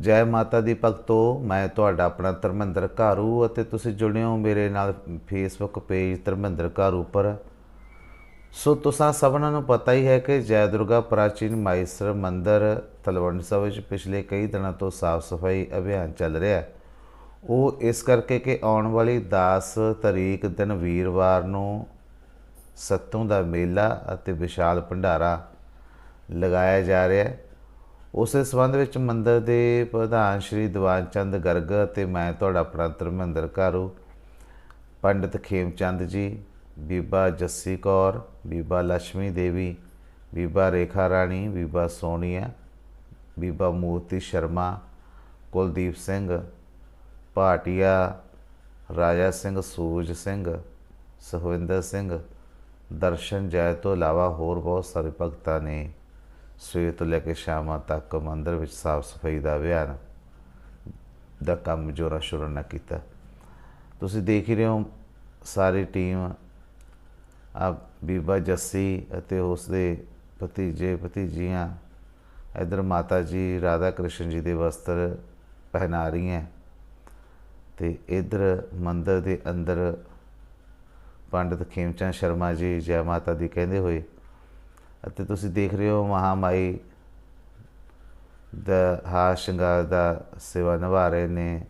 ਜੈ ਮਾਤਾ ਦੀ ਭਗਤੋ, ਮੈਂ ਤੁਹਾਡਾ ਆਪਣਾ ਧਰਮਿੰਦਰ ਘਾਰੂ ਅਤੇ ਤੁਸੀਂ ਜੁੜੇ ਹੋ ਮੇਰੇ ਨਾਲ ਫੇਸਬੁੱਕ ਪੇਜ ਧਰਮਿੰਦਰ ਘਾਰੂ ਉੱਪਰ ਸੋ ਤੁਸਾਂ ਸਭਨਾਂ ਨੂੰ ਪਤਾ ਹੀ ਹੈ ਕਿ ਜੈ ਦੁਰਗਾ ਪ੍ਰਾਚੀਨ ਮਾਈਸਰ ਮੰਦਰ ਤਲਵੰਡ ਸਾਹਿਬ ਵਿੱਚ ਪਿਛਲੇ ਕਈ ਦਿਨਾਂ ਤੋਂ ਸਾਫ਼ ਸਫ਼ਾਈ ਅਭਿਆਨ ਚੱਲ ਰਿਹਾ ਹੈ। ਉਹ ਇਸ ਕਰਕੇ ਕਿ ਆਉਣ ਵਾਲੀ 10 ਤਰੀਕ ਦਿਨ ਵੀਰਵਾਰ ਨੂੰ ਸੱਤੋਂ ਦਾ ਮੇਲਾ ਅਤੇ ਵਿਸ਼ਾਲ ਭੰਡਾਰਾ ਲਗਾਇਆ ਜਾ ਰਿਹਾ ਹੈ। ਉਸੇ ਸੰਬੰਧ ਵਿੱਚ ਮੰਦਰ ਦੇ ਪ੍ਰਧਾਨ ਸ਼੍ਰੀ ਦੀਵਾਨ ਚੰਦ ਗਰਗ ਅਤੇ ਮੈਂ ਤੁਹਾਡਾ ਆਪਣਾ ਧਰਮਿੰਦਰ ਘਾਰੂ ਪੰਡਿਤ ਖੇਮਚੰਦ ਜੀ, ਬੀਬਾ ਜੱਸੀ ਕੌਰ, ਬੀਬਾ ਲక్ష్ਮੀ ਦੇਵੀ, ਬੀਬਾ ਰੇਖਾ ਰਾਣੀ, ਬੀਬਾ ਸੋਨੀਆ, ਬੀਬਾ ਮੂਰਤੀ ਸ਼ਰਮਾ, ਕੁਲਦੀਪ ਸਿੰਘ, ਭਾਟੀਆ, ਰਾਜਾ ਸਿੰਘ ਸੂਰਜ ਸਿੰਘ, ਸੁਖਵਿੰਦਰ ਸਿੰਘ, ਦਰਸ਼ਨ ਜੈ ਤੋਂ ਇਲਾਵਾ ਹੋਰ ਬਹੁਤ ਸਾਰੇ ਭਗਤਾਂ ਨੇ। ਸਵੇਰ ਤੋਂ ਲੈ ਕੇ ਸ਼ਾਮਾਂ ਤੱਕ ਮੰਦਰ ਵਿੱਚ ਸਾਫ਼ ਸਫ਼ਾਈ ਦਾ ਅਭਿਆਨ ਦਾ ਕੰਮ ਜੋਰਾਂ ਸ਼ੋਰਾਂ ਨਾਲ ਕੀਤਾ। ਤੁਸੀਂ ਦੇਖ ਹੀ ਰਹੇ ਹੋ ਸਾਰੀ ਟੀਮ ਆ ਬੀਬਾ ਜੱਸੀ ਅਤੇ ਉਸ ਦੇ ਭਤੀਜੇ, ਭਤੀਜੀਆਂ, ਇਧਰ ਮਾਤਾ ਜੀ ਰਾਧਾ ਕ੍ਰਿਸ਼ਨ ਜੀ ਦੇ ਵਸਤਰ ਪਹਿਨਾ ਰਹੀਆਂ ਤੇ ਇਧਰ ਮੰਦਰ ਦੇ ਅੰਦਰ ਪੰਡਿਤ ਖੇਮਚੰਦ ਸ਼ਰਮਾ ਜੀ, ਜੈ ਮਾਤਾ ਦੀ ਕਹਿੰਦੇ ਹੋਏ ਅਤੇ ਤੁਸੀਂ ਦੇਖ ਰਹੇ ਹੋ ਮਹਾਮਾਈ ਦਾ ਹਾ ਸ਼ਿੰਗਾਰ ਦਾ ਸੇਵਾ ਨਿਭਾ ਰਹੇ ਨੇ।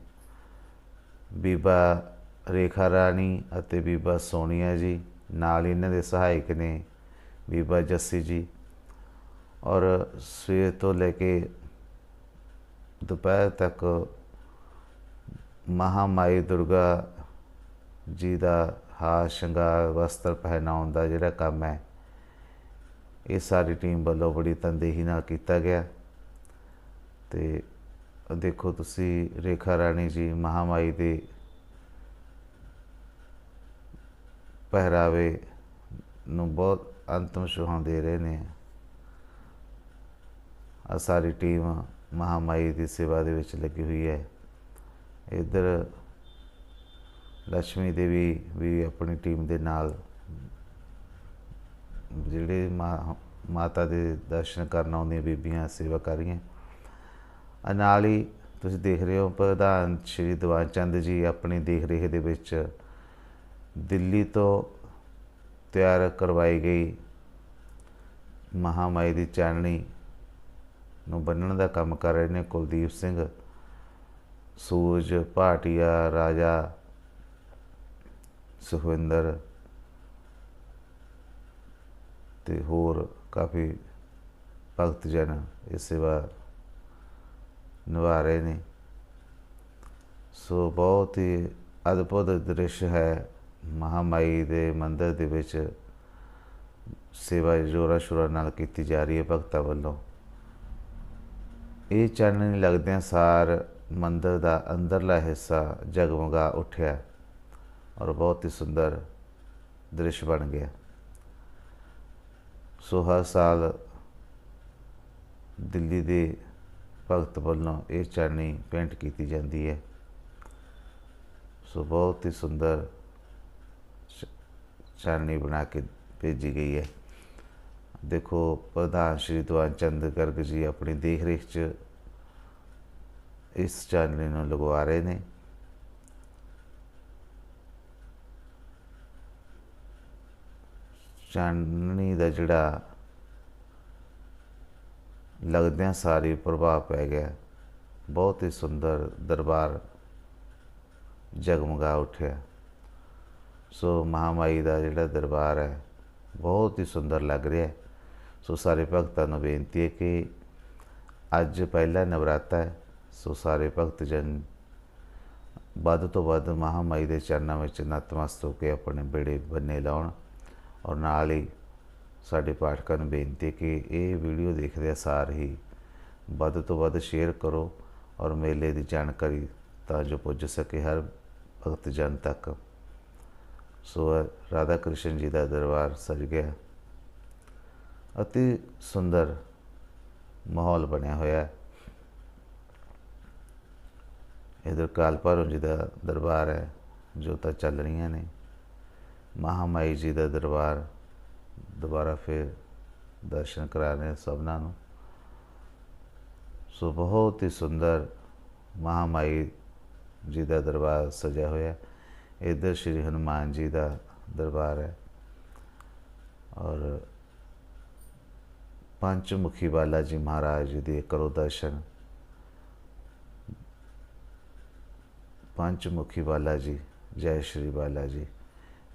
ਬੀਬਾ ਰੇਖਾ ਰਾਣੀ ਅਤੇ ਬੀਬਾ ਸੋਨੀਆ ਜੀ, ਨਾਲ ਇਹਨਾਂ ਦੇ ਸਹਾਇਕ ਨੇ ਬੀਬਾ ਜੱਸੀ ਜੀ। ਔਰ ਸਵੇਰ ਤੋਂ ਲੈ ਕੇ ਦੁਪਹਿਰ ਤੱਕ ਮਹਾਮਾਈ ਦੁਰਗਾ ਜੀ ਦਾ ਹਾ ਸ਼ਿੰਗਾਰ, ਵਸਤਰ ਪਹਿਨਾਉਣ ਦਾ ਜਿਹੜਾ ਕੰਮ ਹੈ ਇਹ ਸਾਰੀ ਟੀਮ ਵੱਲੋਂ ਬੜੀ ਤਨਦੇਹੀ ਨਾਲ ਕੀਤਾ ਗਿਆ। ਤੇ ਦੇਖੋ ਤੁਸੀਂ ਰੇਖਾ ਰਾਣੀ ਜੀ ਮਹਾਮਾਈ ਦੇ ਪਹਿਰਾਵੇ ਨੂੰ ਬਹੁਤ ਅੰਤਮ ਛੂਹਾਂ ਦੇ ਰਹੇ ਨੇ। ਆ ਸਾਰੀ ਟੀਮ ਮਹਾਮਾਈ ਦੀ ਸੇਵਾ ਦੇ ਵਿੱਚ ਲੱਗੀ ਹੋਈ ਹੈ। ਇੱਧਰ ਲక్ష్ਮੀ ਦੇਵੀ ਵੀ ਆਪਣੀ ਟੀਮ ਦੇ ਨਾਲ ਜਿਹੜੇ ਮਾਂ, ਮਾਤਾ ਦੇ ਦਰਸ਼ਨ ਕਰਨ ਆਉਂਦੀਆਂ ਬੀਬੀਆਂ ਸੇਵਾ ਕਰ ਰਹੀਆਂ ਆ ਨਾਲ ਹੀ ਤੁਸੀਂ ਦੇਖ ਰਹੇ ਹੋ, ਪ੍ਰਧਾਨ ਸ਼੍ਰੀ ਦੀਵਾਨ ਚੰਦ ਜੀ ਆਪਣੀ ਦੇਖ ਰੇਖ ਦੇ ਵਿੱਚ ਦਿੱਲੀ ਤੋਂ ਤਿਆਰ ਕਰਵਾਈ ਗਈ ਮਹਾਮਾਈ ਦੀ ਚਾਨਣੀ ਨੂੰ ਬੰਨਣ ਦਾ ਕੰਮ ਕਰ ਰਹੇ ਨੇ ਕੁਲਦੀਪ ਸਿੰਘ, ਸੂਰਜ ਭਾਟੀਆ, ਰਾਜਾ ਸੁਖਵਿੰਦਰ ਤੇ ਹੋਰ ਕਾਫੀ ਭਗਤ ਜਨ ਇਸ ਸੇਵਾ ਨਿਭਾ ਰਹੇ ਨੇ। ਸੋ ਬਹੁਤ ਹੀ ਅਦਭੁਤ ਦ੍ਰਿਸ਼ ਹੈ ਮਹਾਮਾਈ ਦੇ ਮੰਦਰ ਦੇ ਵਿੱਚ ਸੇਵਾ ਜੋਰਾ ਸ਼ੋਰਾ ਨਾਲ ਕੀਤੀ ਜਾ ਰਹੀ ਹੈ ਭਗਤਾਂ ਵੱਲੋਂ। ਇਹ ਚਾਨਣ ਲੱਗਦਿਆਂ ਸਾਰ ਮੰਦਰ ਦਾ ਅੰਦਰਲਾ ਹਿੱਸਾ ਜਗਮਗਾ ਉੱਠਿਆ ਔਰ ਬਹੁਤ ਹੀ ਸੁੰਦਰ ਦ੍ਰਿਸ਼ ਬਣ ਗਿਆ। ਸੋ ਹਰ ਸਾਲ ਦਿੱਲੀ ਦੇ ਭਗਤ ਵੱਲੋਂ ਇਹ ਚਾਨਣੀ ਪੇਂਟ ਕੀਤੀ ਜਾਂਦੀ ਹੈ। ਸੋ ਬਹੁਤ ਹੀ ਸੁੰਦਰ ਚਾਨਣੀ ਬਣਾ ਕੇ ਭੇਜੀ ਗਈ ਹੈ। ਦੇਖੋ, ਪ੍ਰਧਾਨ ਸ਼੍ਰੀ ਦੀਵਾਨ ਚੰਦ ਗਰਗ ਜੀ ਆਪਣੀ ਦੇਖ ਰੇਖ 'ਚ ਇਸ ਚਾਨਣੀ ਨੂੰ ਲਗਵਾ ਰਹੇ ਨੇ। ਚਾਨਣੀ ਦਾ ਜਿਹੜਾ ਲੱਗਦਿਆਂ ਸਾਰੀ ਪ੍ਰਭਾਵ ਪੈ ਗਿਆ। ਬਹੁਤ ਹੀ ਸੁੰਦਰ ਦਰਬਾਰ ਜਗਮਗਾ ਉੱਠਿਆ। ਸੋ ਮਹਾਮਾਈ ਦਾ ਜਿਹੜਾ ਦਰਬਾਰ ਹੈ, ਬਹੁਤ ਹੀ ਸੁੰਦਰ ਲੱਗ ਰਿਹਾ। ਹੈ ਸੋ ਸਾਰੇ ਭਗਤਾਂ ਨੂੰ ਬੇਨਤੀ ਹੈ ਕਿ ਅੱਜ ਪਹਿਲਾ ਨਵਰਾਤਾ ਹੈ। ਸੋ ਸਾਰੇ ਭਗਤ ਜਨ ਵੱਧ ਤੋਂ ਵੱਧ ਮਹਾਮਾਈ ਦੇ ਚਰਨਾਂ ਵਿੱਚ ਨਤਮਸਤ ਹੋ ਕੇ ਆਪਣੇ ਬੇੜੇ ਬੰਨੇ ਲਾਉਣ। ਔਰ ਨਾਲ ਹੀ ਸਾਡੇ ਪਾਠਕਾਂ ਨੂੰ ਬੇਨਤੀ ਕਿ ਇਹ ਵੀਡੀਓ ਦੇਖਦੇ ਸਾਰ ਹੀ ਵੱਧ ਤੋਂ ਵੱਧ ਸ਼ੇਅਰ ਕਰੋ ਔਰ ਮੇਲੇ ਦੀ ਜਾਣਕਾਰੀ ਤਾਂ ਜੋ ਪੁੱਜ ਸਕੇ ਹਰ ਭਗਤ ਜਨ ਤੱਕ। ਸੋ ਰਾਧਾ ਕ੍ਰਿਸ਼ਨ ਜੀ ਦਾ ਦਰਬਾਰ ਸਜ ਗਿਆ। ਅਤੀ ਸੁੰਦਰ ਮਾਹੌਲ ਬਣਿਆ ਹੋਇਆ ਹੈ। ਇਧਰ ਕਾਲਪਾਰੋ ਜੀ ਦਾ ਦਰਬਾਰ ਹੈ ਜੋ ਤਾਂ ਚੱਲ ਰਹੀਆਂ ਨੇ। ਮਹਾਮਾਈ ਜੀ ਦਾ ਦਰਬਾਰ ਦੁਬਾਰਾ ਫਿਰ ਦਰਸ਼ਨ ਕਰਾਣੇ ਸਭਨਾਂ ਨੂੰ। ਸੋ ਬਹੁਤ ਹੀ ਸੁੰਦਰ ਮਹਾਮਾਈ ਜੀ ਦਾ ਦਰਬਾਰ ਸਜਿਆ ਹੋਇਆ ਇੱਧਰ ਸ਼੍ਰੀ ਹਨੂਮਾਨ ਜੀ ਦਾ ਦਰਬਾਰ ਹੈ। ਔਰ ਪੰਚਮੁਖੀ ਬਾਲਾ ਜੀ ਮਹਾਰਾਜ ਜੀ ਦੇ ਕਰੋ ਦਰਸ਼ਨ। ਪੰਚਮੁਖੀ ਬਾਲਾ ਜੀ ਜੈ ਸ਼੍ਰੀ ਬਾਲਾ ਜੀ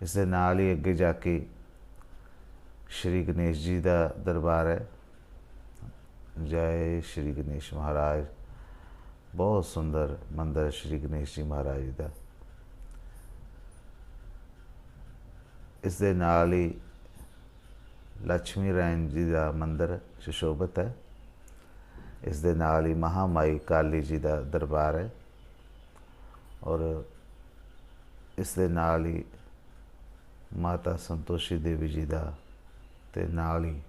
ਇਸ ਦੇ ਨਾਲ ਹੀ ਅੱਗੇ ਜਾ ਕੇ ਸ਼੍ਰੀ ਗਣੇਸ਼ ਜੀ ਦਾ ਦਰਬਾਰ ਹੈ। ਜੈ ਸ਼੍ਰੀ ਗਣੇਸ਼ ਮਹਾਰਾਜ। ਬਹੁਤ ਸੁੰਦਰ ਮੰਦਰ ਸ਼੍ਰੀ ਗਣੇਸ਼ ਜੀ ਮਹਾਰਾਜ ਜੀ ਦਾ। ਇਸ ਦੇ ਨਾਲ ਹੀ ਲక్ష్ਮੀ ਰਾਇਣ ਜੀ ਦਾ ਮੰਦਰ ਸੁਸ਼ੋਭਿਤ ਹੈ। ਇਸ ਦੇ ਨਾਲ ਹੀ ਮਹਾਮਾਈ ਕਾਲੀ ਜੀ ਦਾ ਦਰਬਾਰ ਹੈ। ਔਰ ਇਸ ਦੇ ਨਾਲ ਹੀ ਮਾਤਾ ਸੰਤੋਸ਼ੀ ਦੇਵੀ ਜੀ ਦਾ ਤੇ ਨਾਲ ਹੀ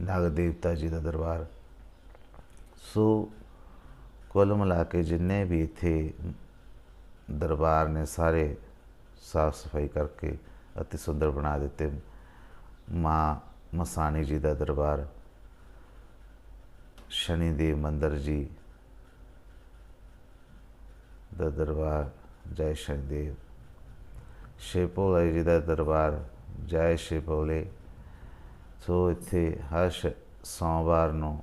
ਨਾਗ ਦੇਵਤਾ ਜੀ ਦਾ ਦਰਬਾਰ। ਸੋ ਕੁੱਲ ਮਿਲਾ ਕੇ ਜਿੰਨੇ ਵੀ ਇੱਥੇ ਦਰਬਾਰ ਨੇ ਸਾਰੇ ਸਾਫ਼ ਸਫ਼ਾਈ ਕਰਕੇ ਅਤੀ ਸੁੰਦਰ ਬਣਾ ਦਿੱਤੇ। ਮਾਂ ਮਸਾਣੀ ਜੀ ਦਾ ਦਰਬਾਰ, ਸ਼ਨੀ ਦੇਵ ਮੰਦਰ ਜੀ ਦਾ ਦਰਬਾਰ, ਜੈ ਸ਼ਨੀ ਦੇਵ। ਸ਼ੇਪੋਲੇ ਜੀ ਦਾ ਦਰਬਾਰ ਜੈ ਸ਼ੇਪੋਲੇ ਸੋ ਇੱਥੇ ਹਰ ਸੋਮਵਾਰ ਨੂੰ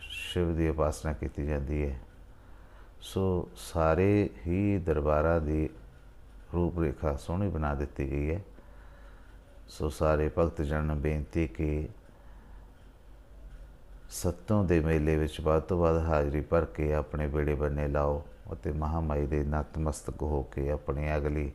ਸ਼ਿਵ ਦੀ ਉਪਾਸਨਾ ਕੀਤੀ ਜਾਂਦੀ ਹੈ। ਸੋ ਸਾਰੇ ਹੀ ਦਰਬਾਰਾਂ ਦੀ ਰੂਪ ਰੇਖਾ ਸੋਹਣੀ ਬਣਾ ਦਿੱਤੀ ਗਈ ਹੈ। ਸੋ ਸਾਰੇ ਭਗਤ ਜਨ ਨੂੰ ਬੇਨਤੀ ਕਿ ਸੱਤੋਂ ਦੇ ਮੇਲੇ ਵਿੱਚ ਵੱਧ ਤੋਂ ਵੱਧ ਹਾਜ਼ਰੀ ਭਰ ਕੇ ਆਪਣੇ ਬੇੜੇ ਬੰਨੇ ਲਾਓ ਅਤੇ ਮਹਾਮਾਈ ਦੇ ਨਤਮਸਤਕ ਹੋ ਕੇ ਆਪਣੀ ਅਗਲੀ